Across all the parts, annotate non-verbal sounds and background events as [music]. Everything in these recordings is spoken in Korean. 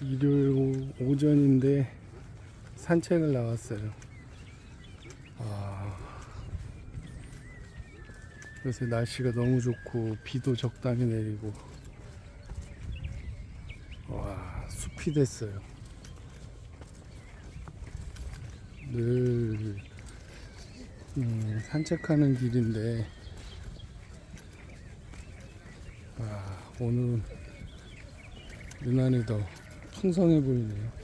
일요일 오- 오전인데 산책을 나왔어요. 아, 요새 날씨가 너무 좋고 비도 적당히 내리고 와 숲이 됐어요. 늘 음, 산책하는 길인데 아, 오늘은 유난히 더 풍성해 보이네요.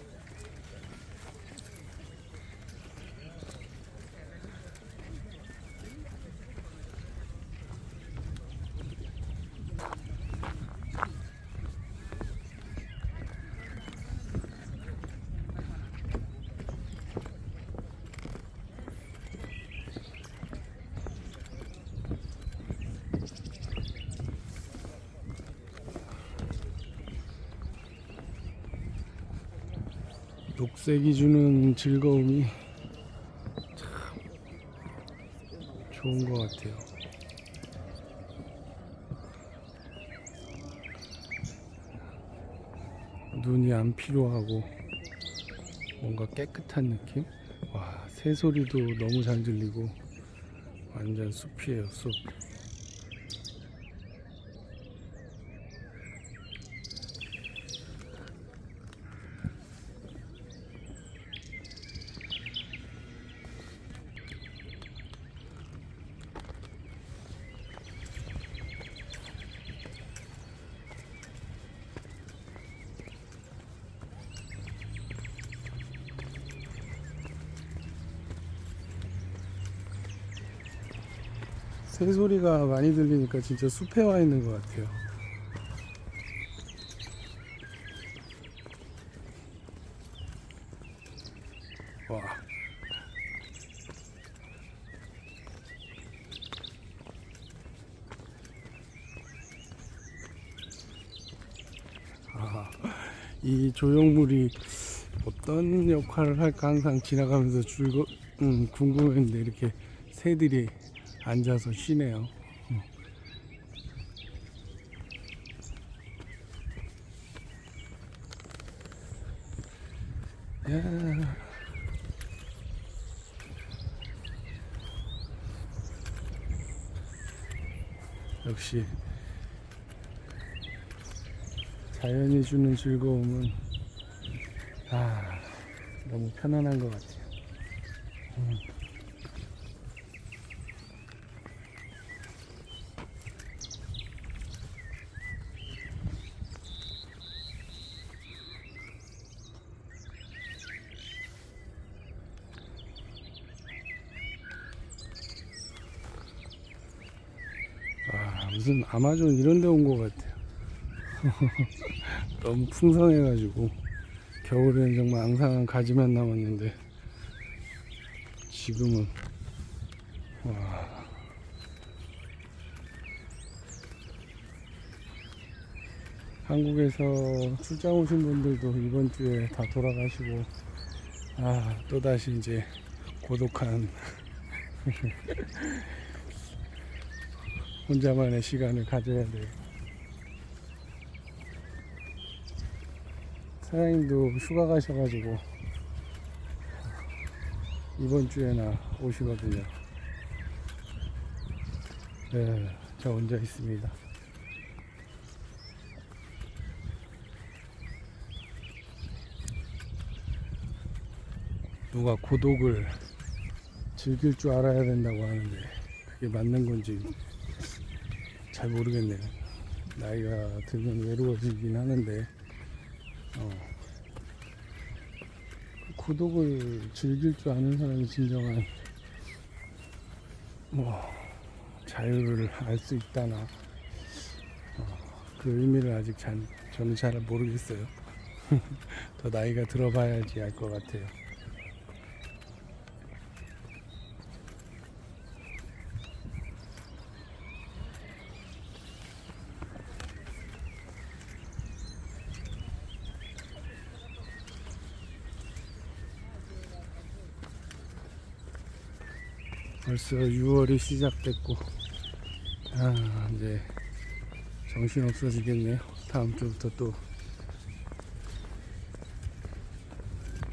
녹색이 주는 즐거움이 참 좋은 것 같아요. 눈이 안 필요하고 뭔가 깨끗한 느낌? 와, 새소리도 너무 잘 들리고 완전 숲이에요, 숲. 새소리가 많이 들리니까 진짜 숲에 와 있는 것 같아요. 와. 아, 이 조형물이 어떤 역할을 할까 항상 지나가면서 즐거, 음, 궁금했는데 이렇게 새들이 앉아서 쉬네요. 음. 야. 역시 자연이 주는 즐거움은 아 너무 편안한 것 같아요. 음. 아, 무슨 아마존 이런 데 온 것 같아요. [laughs] 너무 풍성해가지고. 겨울에는 정말 앙상한 가지만 남았는데. 지금은. 와. 한국에서 출장 오신 분들도 이번 주에 다 돌아가시고 아 또다시 이제 고독한 혼자만의 시간을 가져야 돼요. 사장님도 휴가 가셔가지고 이번 주에나 오시거든요. 네, 저 혼자 있습니다. 누가 고독을 즐길 줄 알아야 된다고 하는데 그게 맞는 건지 잘 모르겠네요. 나이가 들면 외로워지긴 하는데, 어, 그 고독을 즐길 줄 아는 사람이 진정한, 뭐, 자유를 알 수 있다나, 어, 그 의미를 아직 잘, 저는 잘 모르겠어요. [laughs] 더 나이가 들어봐야지 알 것 같아요. 벌써 6월이 시작됐고 아 이제 정신 없어지겠네요 다음 주부터 또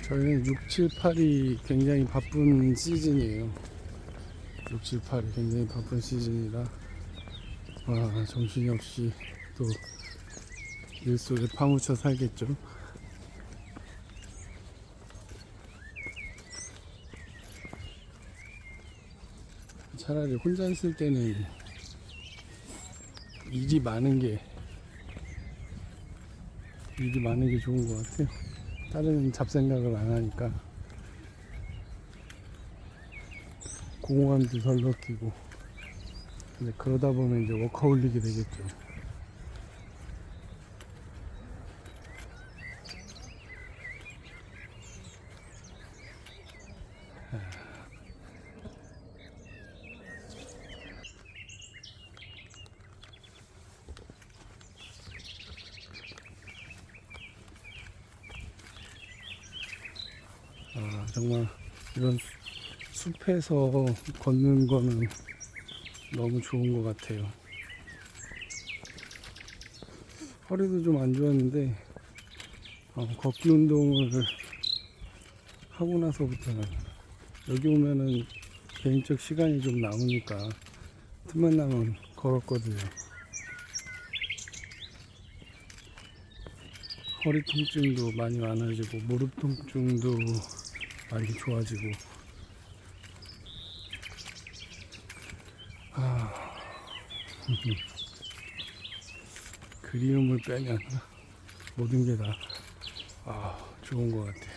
저희는 6, 7, 8이 굉장히 바쁜 시즌이에요. 6, 7, 8이 굉장히 바쁜 시즌이라 와 정신이 없이 또 일 속에 파묻혀 살겠죠. 차라리 혼자 있을 때는 일이 많은 게 일이 많은 게 좋은 것 같아요. 다른 잡생각을 안 하니까 공허함도 덜 느끼고 근데 그러다 보면 이제 워커홀릭이 되겠죠. 아, 정말 이런 수- 숲에서 걷는 거는 너무 좋은 것 같아요. 허리도 좀 안 좋았는데 어, 걷기 운동을 하고 나서부터는 여기 오면은 개인적 시간이 좀 남으니까 틈만 나면 걸었거든요. 허리 통증도 많이 많아지고 무릎 통증도 많이 좋아지고 아 [laughs] 그리움을 빼면 모든 게 다 아, 좋은 것 같아요.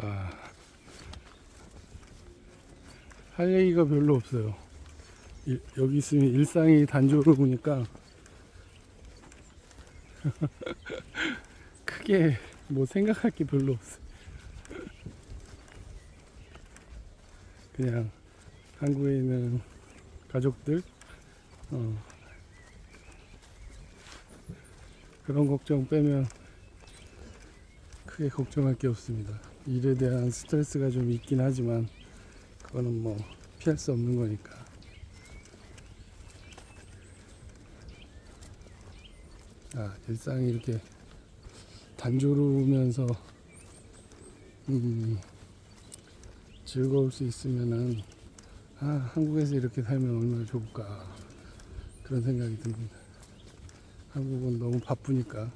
아, 할 얘기가 별로 없어요. 일- 여기 있으면 일상이 단조로우니까 [laughs] 크게 뭐 생각할 게 별로 없어요. 그냥 한국에 있는 가족들 어, 그런 걱정 빼면 크게 걱정할 게 없습니다. 일에 대한 스트레스가 좀 있긴 하지만 그거는 뭐 피할 수 없는 거니까. 아, 일상이 이렇게 단조로우면서 음, 즐거울 수 있으면은 아, 한국에서 이렇게 살면 얼마나 좋을까 그런 생각이 듭니다. 한국은 너무 바쁘니까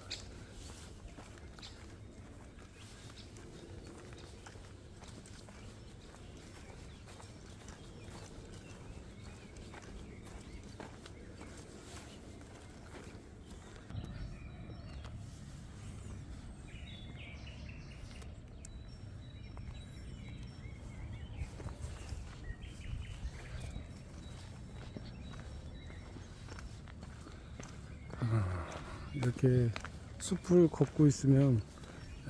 이렇게 숲을 걷고 있으면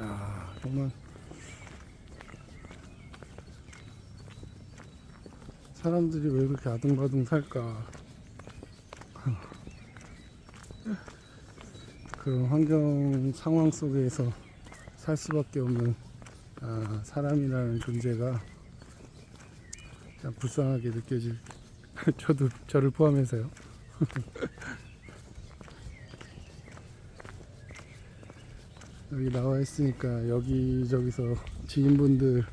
야 정말 사람들이 왜 그렇게 아둥바둥 살까 [laughs] 그런 환경 상황 속에서 살 수밖에 없는 아, 사람이라는 존재가 참 불쌍하게 느껴질 [laughs] 저도 저를 포함해서요. [laughs] 여기 나와 있으니까 여기저기서 지인분들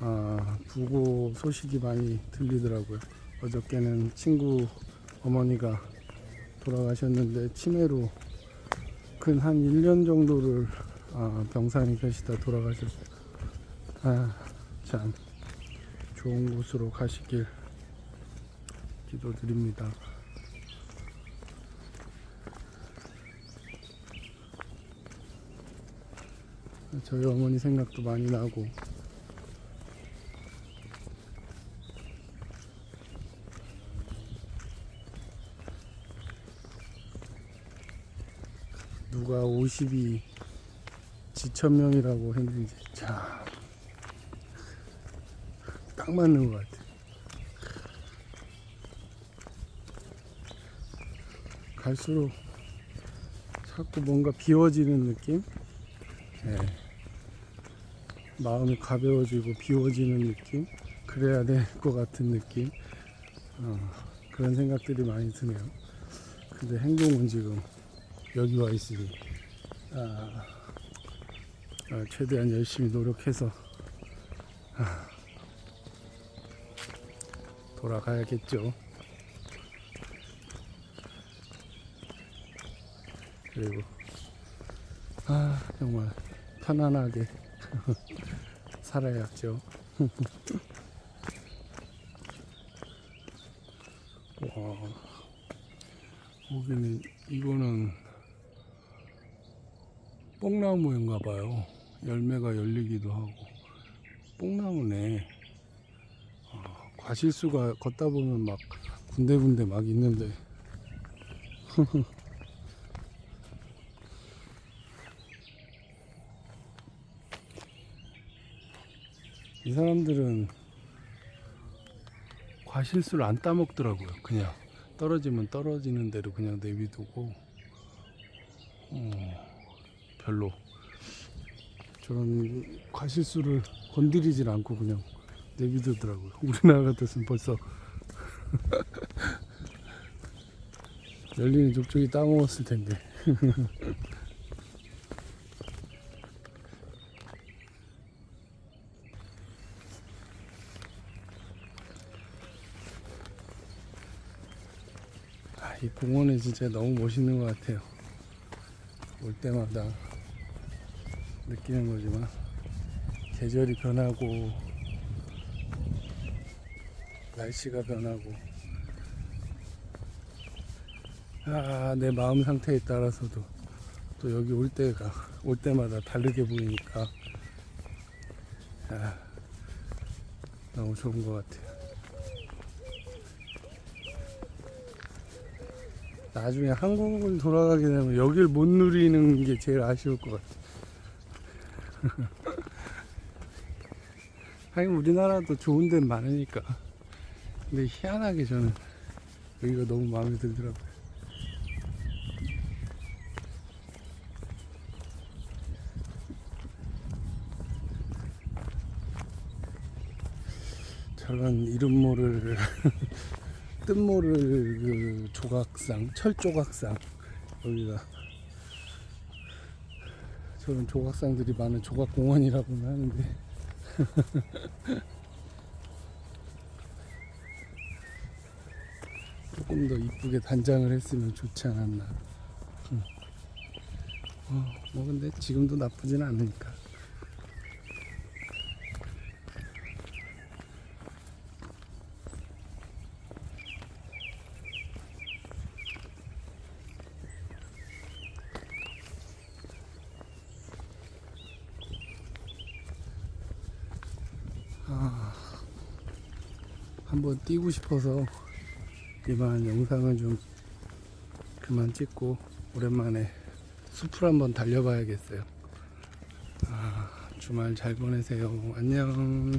아, 부고 소식이 많이 들리더라고요. 어저께는 친구 어머니가 돌아가셨는데 치매로 근 한 1년 정도를 아, 병상에 계시다 돌아가셨어요. 아, 참 좋은 곳으로 가시길 기도드립니다. 저희 어머니 생각도 많이 나고 누가 50이 지천명이라고 했는지 자, 딱 맞는 것 같아. 갈수록 자꾸 뭔가 비워지는 느낌? 예. 마음이 가벼워지고 비워지는 느낌? 그래야 될 것 같은 느낌? 어, 그런 생각들이 많이 드네요. 근데 행동은 지금 여기 와 있으니 아, 아, 최대한 열심히 노력해서 아, 돌아가야겠죠. 그리고 아 정말 편안하게 [laughs] 살아야죠. [laughs] 와 여기는 이거는 뽕나무인가 봐요. 열매가 열리기도 하고 뽕나무네. 아, 과실수가 걷다 보면 막 군데군데 막 있는데 [laughs] 이 사람들은 과실수를 안 따먹더라고요. 그냥 떨어지면 떨어지는 대로 그냥 내비두고 어, 별로 저런 과실수를 건드리질 않고 그냥 내비두더라고요. [laughs] 우리나라 같았으면 벌써 [laughs] 열리는 족족이 따먹었을 텐데. [laughs] 이 공원은 진짜 너무 멋있는 것 같아요. 올 때마다 느끼는 거지만 계절이 변하고 날씨가 변하고 아, 내 마음 상태에 따라서도 또 여기 올 때가 올 때마다 다르게 보이니까 아, 너무 좋은 것 같아요. 나중에 한국을 돌아가게 되면 여길 못 누리는 게 제일 아쉬울 것 같아. [laughs] 하긴 우리나라도 좋은 데는 많으니까. 근데 희한하게 저는 여기가 너무 마음에 들더라고요. 저런 이름 모를 뜻 모를 그 조각상 철 조각상. 여기가 저런 조각상들이 많은 조각공원이라고는 하는데. [laughs] 조금 더 이쁘게 단장을 했으면 좋지 않았나. 응. 어, 뭐 근데 지금도 나쁘진 않으니까 한번 뛰고 싶어서 이만 영상을 좀 그만 찍고 오랜만에 숲을 한번 달려봐야겠어요. 아, 주말 잘 보내세요. 안녕.